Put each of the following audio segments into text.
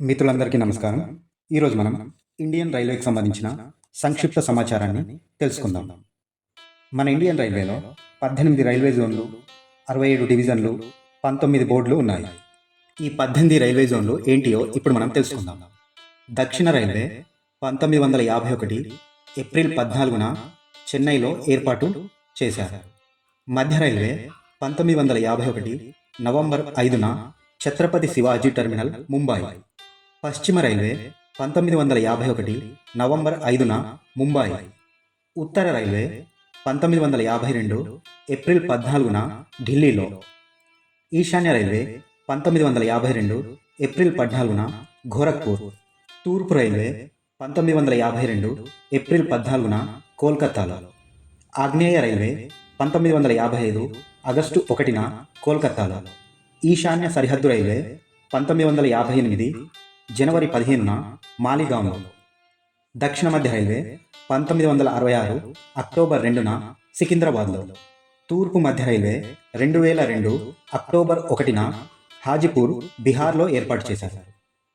మిత్రులందరికీ నమస్కారం. ఈరోజు మనం ఇండియన్ రైల్వేకి సంబంధించిన సంక్షిప్త సమాచారాన్ని తెలుసుకుందాం. మన ఇండియన్ రైల్వేలో పద్దెనిమిది రైల్వే జోన్లు అరవై ఏడు డివిజన్లు పంతొమ్మిది బోర్డులు ఉన్నాయి. ఈ పద్దెనిమిది రైల్వే జోన్లు ఏంటియో ఇప్పుడు మనం తెలుసుకుందాం. దక్షిణ రైల్వే పంతొమ్మిది వందల యాభై ఒకటి ఏప్రిల్ పద్నాలుగున చెన్నైలో ఏర్పాటు చేశారు. మధ్య రైల్వే పంతొమ్మిది వందల యాభై ఒకటి నవంబర్ ఐదున ఛత్రపతి శివాజీ టెర్మినల్ ముంబై. పశ్చిమ రైల్వే పంతొమ్మిది వందల యాభై ఒకటి నవంబర్ ఐదున ముంబై. ఉత్తర రైల్వే పంతొమ్మిది వందల యాభై రెండు ఏప్రిల్ పద్నాలుగున ఢిల్లీలో. ఈశాన్య రైల్వే పంతొమ్మిది వందల యాభై రెండు ఏప్రిల్ పద్నాలుగున గోరఖ్పూర్. తూర్పు రైల్వే పంతొమ్మిది వందల యాభై రెండు ఏప్రిల్ పద్నాలుగున కోల్కతాలో. ఆగ్నేయ రైల్వే పంతొమ్మిది వందల యాభై ఐదు ఆగస్టు ఒకటిన కోల్కతాలో. ఈశాన్య సరిహద్దు రైల్వే పంతొమ్మిది వందల యాభై ఎనిమిది జనవరి పదిహేనున మాలిగాంలో దక్షిణ మధ్య రైల్వే పంతొమ్మిది వందల అరవై ఆరు అక్టోబర్ రెండున సికింద్రాబాద్లో తూర్పు మధ్య రైల్వే రెండు వేల రెండు అక్టోబర్ ఒకటిన హాజీపూర్ బీహార్లో ఏర్పాటు చేశారు.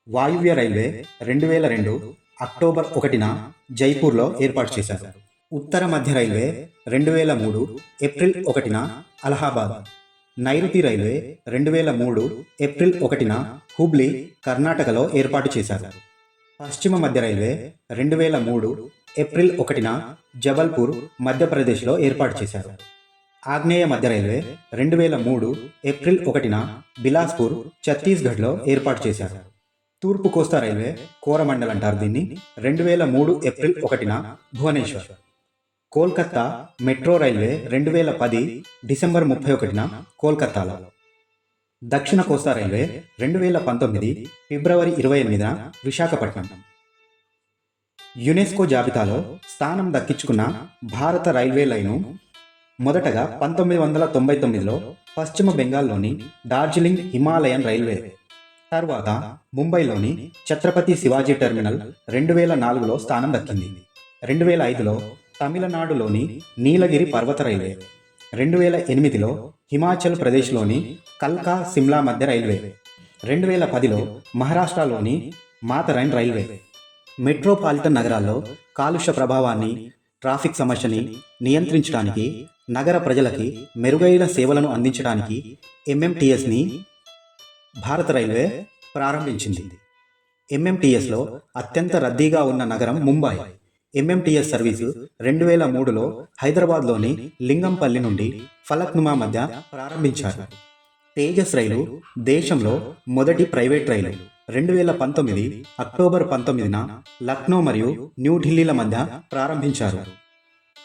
వాయువ్య రైల్వే రెండు వేల రెండు అక్టోబర్ ఒకటిన జైపూర్లో ఏర్పాటు చేశారు. ఉత్తర మధ్య రైల్వే రెండు వేల మూడు ఏప్రిల్ ఒకటిన అలహాబాద్. నైరుతి రైల్వే రెండు వేల మూడు ఏప్రిల్ ఒకటిన హుబ్లీ కర్ణాటకలో ఏర్పాటు చేశారు. పశ్చిమ మధ్య రైల్వే రెండు వేల మూడు ఏప్రిల్ ఒకటిన జబల్పూర్ మధ్యప్రదేశ్లో ఏర్పాటు చేశారు. ఆగ్నేయ మధ్య రైల్వే రెండు వేల మూడు ఏప్రిల్ ఒకటిన బిలాస్పూర్ ఛత్తీస్గఢ్లో ఏర్పాటు చేశారు. తూర్పు కోస్తా రైల్వే కోరమండల్ అంటారు దీన్ని. రెండు వేల మూడు ఏప్రిల్ ఒకటిన భువనేశ్వర్. కోల్కతా మెట్రో రైల్వే రెండు వేల పది డిసెంబర్ ముప్పై ఒకటిన కోల్కతాలో. దక్షిణ కోస్తా రైల్వే రెండు వేల పంతొమ్మిది ఫిబ్రవరి ఇరవై ఎనిమిదిన విశాఖపట్నం. యునెస్కో జాబితాలో స్థానం దక్కించుకున్న భారత రైల్వే లైను మొదటగా పంతొమ్మిది వందల తొంభై తొమ్మిదిలో పశ్చిమ బెంగాల్లోని డార్జిలింగ్ హిమాలయన్ రైల్వే తర్వాత ముంబైలోని ఛత్రపతి శివాజీ టెర్మినల్ రెండు వేల నాలుగులో స్థానం దక్కింది. రెండు వేల ఐదులో తమిళనాడులోని నీలగిరి పర్వత రైల్వే రెండు వేల ఎనిమిదిలో హిమాచల్ ప్రదేశ్లోని కల్కా సిమ్లా మధ్య రైల్వే. రెండు వేల పదిలో మహారాష్ట్రలోని మాతరైన్ రైల్వే. మెట్రోపాలిటన్ నగరాల్లో కాలుష్య ప్రభావాన్ని ట్రాఫిక్ సమస్యని నియంత్రించడానికి నగర ప్రజలకి మెరుగైన సేవలను అందించడానికి ఎంఎంటీఎస్ని భారత రైల్వే ప్రారంభించింది. ఎంఎంటీఎస్లో అత్యంత రద్దీగా ఉన్న నగరం ముంబై. ఎంఎంటీఎస్ సర్వీసు రెండు వేల మూడులో హైదరాబాద్లోని లింగంపల్లి నుండి ఫలక్నుమా మధ్య ప్రారంభించారు. తేజస్ రైలు దేశంలో మొదటి ప్రైవేట్ రైలు. రెండు వేల పంతొమ్మిది అక్టోబర్ పంతొమ్మిదిన లక్నో మరియు న్యూఢిల్లీల మధ్య ప్రారంభించారు.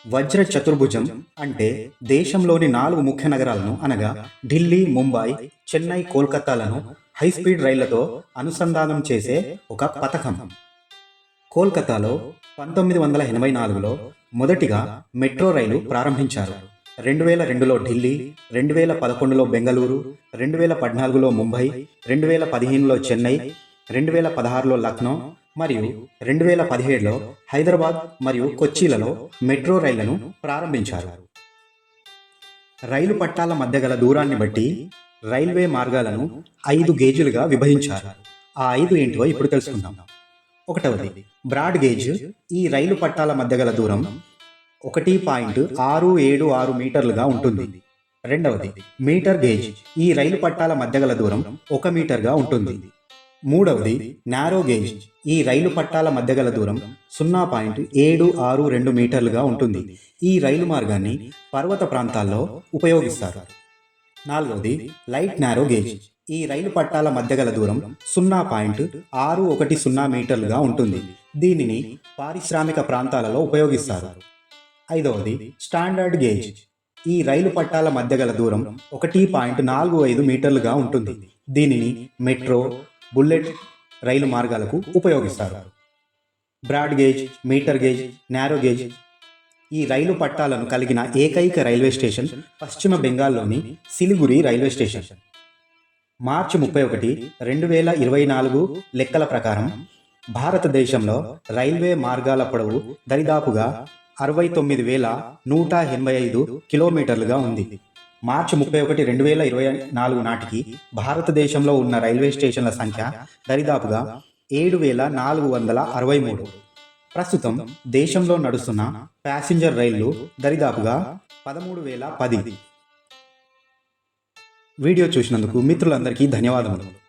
వజ్ర చతుర్భుజం అంటే దేశంలోని నాలుగు ముఖ్య నగరాలను అనగా ఢిల్లీ ముంబై చెన్నై కోల్కతాలను హై స్పీడ్ రైళ్ళతో అనుసంధానం చేసే ఒక పథకం. కోల్కతాలో పంతొమ్మిది వందల ఎనభై నాలుగులో మొదటిగా మెట్రో రైలు ప్రారంభించారు. రెండు వేల రెండులో ఢిల్లీ రెండు వేల పదకొండులో బెంగళూరు రెండు వేల పద్నాలుగులో ముంబై రెండు వేల పదిహేనులో చెన్నై రెండు వేల పదహారులో లక్నో మరియు రెండు వేల పదిహేడులో హైదరాబాద్ మరియు కొచ్చిలలో మెట్రో రైళ్ళను ప్రారంభించారు. రైలు పట్టాల మధ్య గల దూరాన్ని బట్టి రైల్వే మార్గాలను ఐదు గేజులుగా విభజించారు. ఆ ఐదు ఏంటివో ఇప్పుడు తెలుసుకుందాం. ఒకటవది బ్రాడ్ గేజ్ ఈ రైలు పట్టాల మధ్య గల దూరం ఒకటి పాయింట్ ఆరు ఏడు ఆరు మీటర్లుగా ఉంటుంది. రెండవది మీటర్ గేజ్ ఈ రైలు పట్టాల మధ్య గల దూరం ఒక మీటర్గా ఉంటుంది. మూడవది నారో గేజ్ ఈ రైలు పట్టాల మధ్య గల దూరం సున్నా పాయింట్ ఏడు ఆరు రెండు మీటర్లుగా ఉంటుంది. ఈ రైలు మార్గాన్ని పర్వత ప్రాంతాల్లో ఉపయోగిస్తారు. నాలుగవది లైట్ నారో గేజ్ ఈ రైలు పట్టాల మధ్య గల దూరం సున్నా పాయింట్ ఆరు ఒకటి సున్నా మీటర్లుగా ఉంటుంది. దీనిని పారిశ్రామిక ప్రాంతాలలో ఉపయోగిస్తారు. ఐదవది స్టాండర్డ్ గేజ్. ఈ రైలు పట్టాల మధ్య గల దూరం ఒకటి పాయింట్ నాలుగు ఐదు మీటర్లుగా ఉంటుంది. దీనిని మెట్రో బుల్లెట్ రైలు మార్గాలకు ఉపయోగిస్తారు. Broad gauge metre gauge narrow gauge. ఈ రైలు పట్టాలను కలిగిన ఏకైక రైల్వే స్టేషన్ పశ్చిమ బెంగాల్లోని సిలిగురి రైల్వే స్టేషన్. మార్చి ముప్పై ఒకటి రెండు వేల ఇరవై నాలుగు లెక్కల ప్రకారం భారతదేశంలో రైల్వే మార్గాల పొడవు దరిదాపుగా అరవై తొమ్మిది వేల నూట ఎనభై ఐదు కిలోమీటర్లుగా ఉంది. మార్చి ముప్పై ఒకటి రెండు వేల ఇరవై నాలుగు నాటికి భారతదేశంలో ఉన్న రైల్వే స్టేషన్ల సంఖ్య దరిదాపుగా ఏడు వేల నాలుగు వందల అరవై మూడు. ప్రస్తుతం దేశంలో నడుస్తున్న ప్యాసింజర్ రైళ్ళు దరిదాపుగా పదమూడు వేల పది. వీడియో చూసినందుకు మిత్రులందరికీ ధన్యవాదములు.